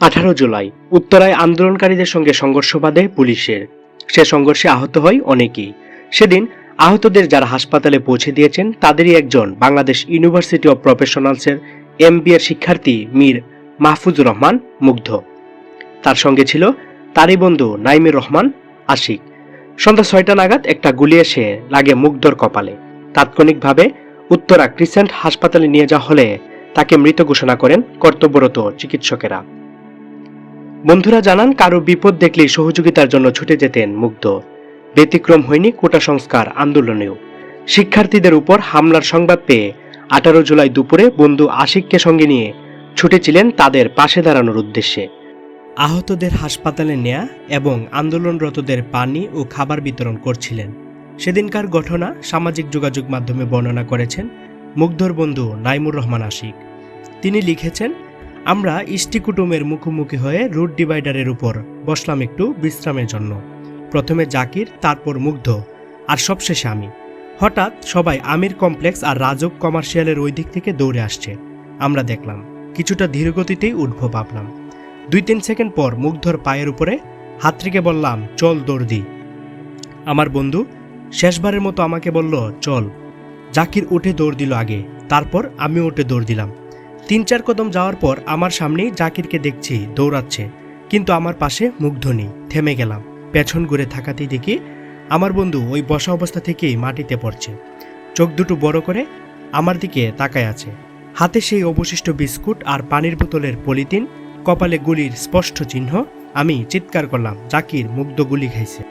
আঠারো জুলাই, উত্তরায় আন্দোলনকারীদের সঙ্গে সংঘর্ষ বাধে পুলিশের। সে সংঘর্ষে আহত হয় অনেকেই। সেদিন আহতদের যারা হাসপাতালে পৌঁছে দিয়েছেন, তাদেরই একজন বাংলাদেশ ইউনিভার্সিটি অব প্রফেশনালসের এম শিক্ষার্থী মীর মাহফুজুর রহমান মুগ্ধ। তার সঙ্গে ছিল তারই বন্ধু নাইমুর রহমান আশিক। সন্ধ্যা ছয়টা নাগাদ একটা গুলি এসে লাগে মুগ্ধর কপালে। তাৎক্ষণিকভাবে উত্তরা ক্রিসেন্ট হাসপাতালে নিয়ে যাওয়া হলে তাকে মৃত ঘোষণা করেন কর্তব্যরত চিকিৎসকেরা। বন্ধুরা জানান, কারও বিপদ দেখলেই সহযোগিতার জন্য ছুটে যেতেন মুগ্ধ। ব্যতিক্রম হয়নি কোটা সংস্কার আন্দোলনেও। শিক্ষার্থীদের উপর হামলার সংবাদ পেয়ে আঠারো জুলাই দুপুরে বন্ধু আশিককে সঙ্গে নিয়ে ছুটেছিলেন তাদের পাশে দাঁড়ানোর উদ্দেশ্যে। আহতদের হাসপাতালে নেয়া এবং আন্দোলনরতদের পানি ও খাবার বিতরণ করছিলেন। সেদিনকার ঘটনা সামাজিক যোগাযোগ মাধ্যমে বর্ণনা করেছেন মুগ্ধর বন্ধু নাইমুর রহমান আশিক। তিনি লিখেছেন আমরা ইষ্টি কুটুমের মুখোমুখি হয়ে রুট ডিভাইডারের উপর বসলাম একটু বিশ্রামের জন্য। প্রথমে জাকির, তারপর মুগ্ধ, আর সবশেষে আমি। হঠাৎ সবাই আমির কমপ্লেক্স আর রাজক কমার্শিয়ালের ওই দিক থেকে দৌড়ে আসছে। আমরা দেখলাম, কিছুটা ধীরগতিতেই উঠবো ভাবলাম। দুই তিন সেকেন্ড পর মুগ্ধর পায়ের উপরে হাত রেখে বললাম, চল দৌড় দি আমার বন্ধু শেষবারের মতো আমাকে বলল, চল। জাকির উঠে দৌড় দিল আগে, তারপর আমি উঠে দৌড় দিলাম। তিন চার কদম যাওয়ার পর আমার সামনেই জাকিরকে দেখছি দৌড়াচ্ছে। কিন্তু আমার পাশে মুগ্ধ নেই থেমে গেলাম। পেছন ঘুরে থাকাতেই দেখি আমার বন্ধু ওই বসা অবস্থা থেকেই মাটিতে পড়ছে। চোখ দুটো বড় করে আমার দিকে তাকায় আছে। হাতে সেই অবশিষ্ট বিস্কুট আর পানির বোতলের পলিথিন, কপালে গুলির স্পষ্ট চিহ্ন, আমি চিৎকার করলাম, জাকির, মুগ্ধ গুলি খাইছে।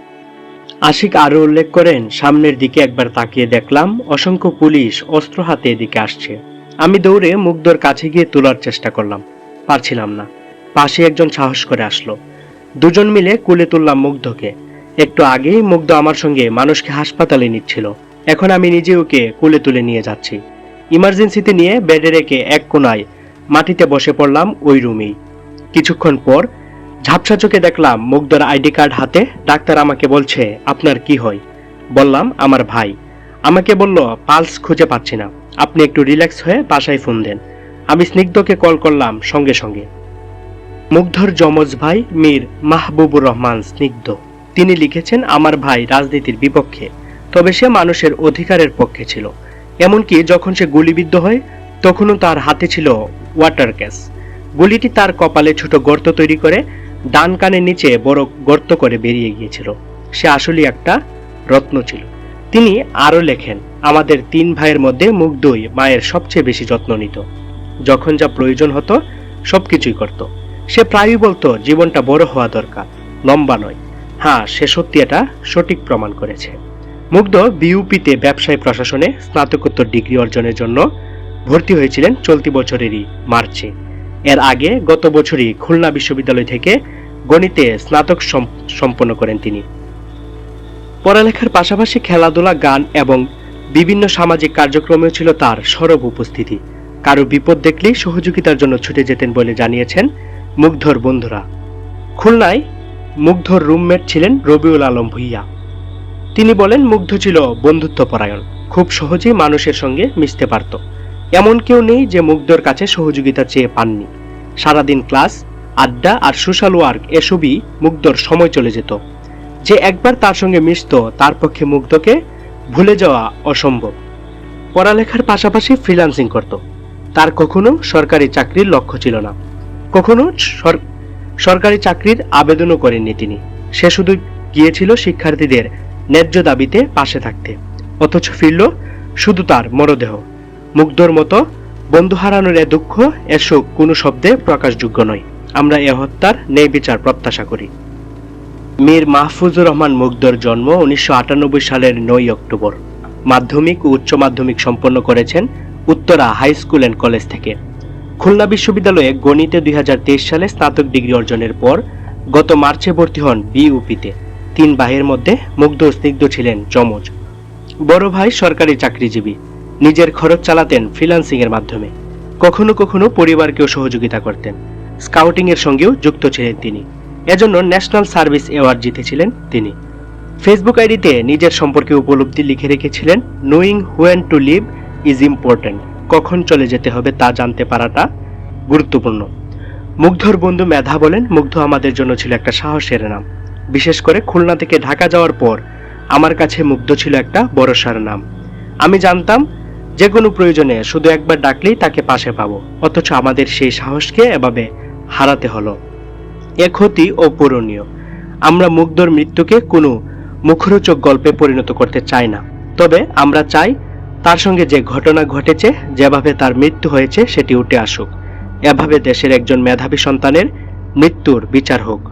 আশিক আরও উল্লেখ করেন, সামনের দিকে একবার তাকিয়ে দেখলাম, অসংখ্য পুলিশ অস্ত্র হাতে এদিকে আসছে। আমি দৌড়ে মুগ্ধর কাছে গিয়ে তোলার চেষ্টা করলাম। পারছিলাম না। পাশে একজন সাহস করে আসলো। দুজন মিলে কুলে তুললাম মুগ্ধকে। একটু আগেই মুগ্ধ আমার সঙ্গে মানুষকে হাসপাতালে নিচ্ছিল। এখন আমি নিজে ওকে কুলে তুলে নিয়ে যাচ্ছি। ইমার্জেন্সিতে নিয়ে বেডে রেখে এক কোনায় মাটিতে বসে পড়লাম ওই রুমেই। কিছুক্ষণ পর ঝাপসা চোখে দেখলাম মুগ্ধর আইডি কার্ড হাতে ডাক্তার আমাকে বলছে, আপনার কি হয়? বললাম, আমার ভাই। আমাকে বলল, পালস খুঁজে পাচ্ছি না। আপনি একটু রিল্যাক্স হয়ে বাসায় ফোন দেন। আমি স্নিগ্ধকে কল করলাম সঙ্গে সঙ্গে। মুগ্ধর যমজ ভাই মীর মাহবুবুর রহমান স্নিগ্ধ। তিনি লিখেছেন, আমার ভাই রাজনীতির বিপক্ষে। তবে সে মানুষের অধিকারের পক্ষে ছিল। এমনকি যখন সে গুলিবিদ্ধ হয়, তখনও তার হাতে ছিল ওয়াটার ক্যাস গুলিটি তার কপালে ছোট গর্ত তৈরি করে, ডান কানের নিচে বড় গর্ত করে বেরিয়ে গিয়েছিল। সে আসলে একটা রত্ন ছিল। তিনি আরও লেখেন, আমাদের তিন ভাইয়ের মধ্যে মুগ্ধই মায়ের সবচেয়ে বেশি যত্ন নিত। যখন যা প্রয়োজন হতো, সবকিছুই করত। সে প্রায়ই বলতো, জীবনটা বড় হওয়া দরকার, লম্বা নয়। হ্যাঁ সে সত্যি এটা সঠিক প্রমাণ করেছে। মুগ্ধ বিউপিতে ব্যবসায় প্রশাসনে স্নাতকোত্তর ডিগ্রি অর্জনের জন্য ভর্তি হয়েছিলেন চলতি বছরেরই মার্চে। এর আগে গত বছরই খুলনা বিশ্ববিদ্যালয় থেকে গণিতে স্নাতক সম- সম্পন্ন করেন তিনি। পড়ালেখার পাশাপাশি খেলাধুলা, গান এবং বিভিন্ন সামাজিক কার্যক্রমেও ছিল তার সরব উপস্থিতি। কারও বিপদ দেখলেই সহযোগিতার জন্য ছুটে যেতেন বলে জানিয়েছেন মুগ্ধর বন্ধুরা। খুলনায় মুগ্ধর রুমমেট ছিলেন রবিউল আলম ভুইয়া। তিনি বলেন, মুগ্ধ ছিল বন্ধুত্বপরায়ণ। খুব সহজেই মানুষের সঙ্গে মিশতে পারত। এমন কেউ নেই যে মুগ্ধর কাছে সহযোগিতা চেয়ে পাননি। সারাদিন ক্লাস, আড্ডা আর সোশ্যাল ওয়ার্ক এসবই মুগ্ধর সময় চলে যেত। যে একবার তার সঙ্গে মিশত, তার পক্ষে মুগ্ধকে ভুলে যাওয়া অসম্ভব। পড়ালেখার পাশাপাশি ফ্রিল্যান্সিং করত। তার কখনো সরকারি চাকরির লক্ষ্য ছিল না। কখনো সরকারি চাকরির আবেদনও করেননি তিনি। সে শুধু গিয়েছিল শিক্ষার্থীদের ন্যায্য দাবিতে পাশে থাকতে। অথচ ফিরল শুধু তার মরদেহ। মুগ্ধর মতো বন্ধু হারানোর এ দুঃখ, এ শোক কোনো শব্দে প্রকাশযোগ্য নয়। আমরা এ হত্যার ন্যায় বিচার প্রত্যাশা করি। মীর মাহফুজুর রহমান মুগ্ধর জন্ম উনিশশো আটানব্বই সালের নয় অক্টোবর। মাধ্যমিক ও উচ্চ মাধ্যমিক সম্পন্ন করেছেন Uttara high school and college থেকে। খুলনা বিশ্ববিদ্যালয়ে গণিতে দুই হাজার তেইশ সালে স্নাতক ডিগ্রি অর্জনের পর গত মার্চে ভর্তি হন বিউপিতে তিন ভাইয়ের মধ্যে মুগ্ধ স্নিগ্ধ ছিলেন যমজ। বড় ভাই সরকারি চাকরিজীবী, নিজের খরচ চালাতেন ফ্রিল্যান্সিং এর মাধ্যমে। কখনো কখনো পরিবারকেও সহযোগিতা করতেন। স্কাউটিং এর সঙ্গেও যুক্ত ছিলেন তিনি। এজন্য ন্যাশনাল সার্ভিস অ্যাওয়ার্ড জিতেছিলেন তিনি। ফেসবুক আইডিতে নিজের সম্পর্কে উপলব্ধি লিখে রেখেছিলেন knowing when to leave is important কখন চলে যেতে হবে তা জানতে পারাটা গুরুত্বপূর্ণ। মুগ্ধর বন্ধু মেধা বলেন, মুগ্ধ আমাদের জন্য ছিল একটা সাহসের নাম। বিশেষ করে খুলনা থেকে ঢাকা যাওয়ার পর আমার কাছে মুগ্ধ ছিল একটা বড়সার নাম। আমি জানতাম, যে কোনো প্রয়োজনে শুধু একবার ডাকলেই তাকে পাশে পাবো, অথচ আমাদের সেই সাহসকে এভাবে হারাতে হলো। এ ক্ষতি অপূরণীয় আমরা মুগ্ধর মৃত্যুকে কোনো মুখরোচক গল্পে পরিণত করতে চাই না। তবে আমরা চাই তার সঙ্গে যে ঘটনা ঘটেছে, যেভাবে তার মৃত্যু হয়েছে, সেটি উঠে আসুক। এভাবে দেশের একজন মেধাবী সন্তানের মৃত্যুর বিচার হোক।